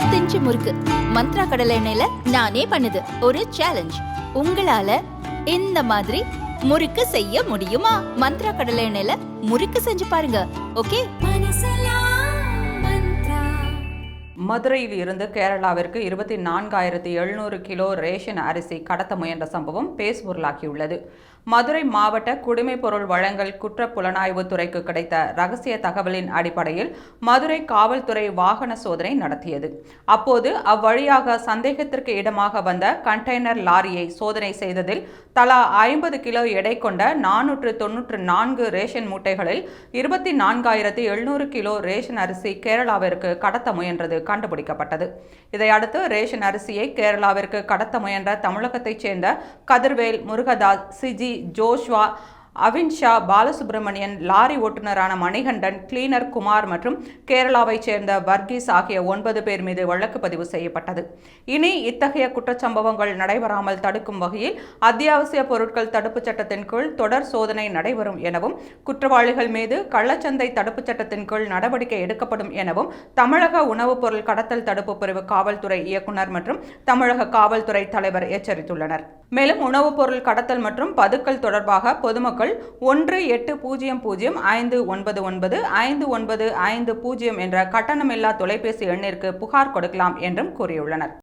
இருபத்தஞ்சு முறுக்கு. மந்த்ரா கடலை எண்ணெயில நானே பண்ணுது. ஒரு சேலஞ்ச் உங்களால இந்த மாதிரி முறுக்கு செய்ய முடியுமா? மந்த்ரா கடலை எண்ணெயில முறுக்கு செஞ்சு பாருங்க. ஓகே? மதுரையில் இருந்து கேரளாவிற்கு இருபத்தி நான்காயிரத்தி எழுநூறு கிலோ ரேஷன் அரிசி கடத்த முயன்ற சம்பவம் பேசுபொருளாகியுள்ளது மதுரை மாவட்ட குடிமைப் பொருள் வழங்கல் குற்ற புலனாய்வு துறைக்கு கிடைத்த ரகசிய தகவலின் அடிப்படையில் மதுரை காவல்துறை வாகன சோதனை நடத்தியது. அப்போது அவ்வழியாக சந்தேகத்திற்கு இடமாக வந்த கண்டெய்னர் லாரியை சோதனை செய்ததில் தலா ஐம்பது கிலோ எடை கொண்ட நானூற்று தொன்னூற்று நான்கு ரேஷன் மூட்டைகளில் இருபத்தி நான்காயிரத்தி எழுநூறு கிலோ ரேஷன் அரிசி கேரளாவிற்கு கடத்த முயன்றது கண்டுபிடிக்கப்பட்டது. இதையடுத்து ரேஷன் அரிசியை கேரளாவிற்கு கடத்த முயன்ற தமிழகத்தைச் சேர்ந்த Kathirvel Murugadas C G Joshua Avinsha Balasubramanian lorry ஓட்டுநரான Manikandan cleaner Kumar மற்றும் கேரளாவைச் சேர்ந்த வர்கீஸ் ஆகிய ஒன்பது பேர் மீது வழக்கு பதிவு செய்யப்பட்டது. இனி இத்தகைய குற்றச்சம்பவங்கள் நடைபெறாமல் தடுக்கும் வகையில் அத்தியாவசிய பொருட்கள் தடுப்புச் சட்டத்தின் கீழ் தொடர் சோதனை நடைபெறும் எனவும் குற்றவாளிகள் மீது கள்ளச்சந்தை தடுப்புச் சட்டத்தின் கீழ் நடவடிக்கை எடுக்கப்படும் எனவும் தமிழக உணவுப் பொருள் கடத்தல் தடுப்பு பிரிவு காவல்துறை இயக்குநர் மற்றும் தமிழக காவல்துறை தலைவர் எச்சரித்துள்ளனர். மேலும் உணவுப் பொருள் கடத்தல் மற்றும் பதுக்கல் தொடர்பாக பொதுமக்கள் ஒன்று எட்டு பூஜ்ஜியம் பூஜ்ஜியம் ஐந்து ஒன்பது ஒன்பது ஐந்து ஒன்பது ஐந்து பூஜ்ஜியம் என்ற கட்டணமில்லா தொலைபேசி எண்ணிற்கு புகார் கொடுக்கலாம் என்றும் கூறியுள்ளனர்.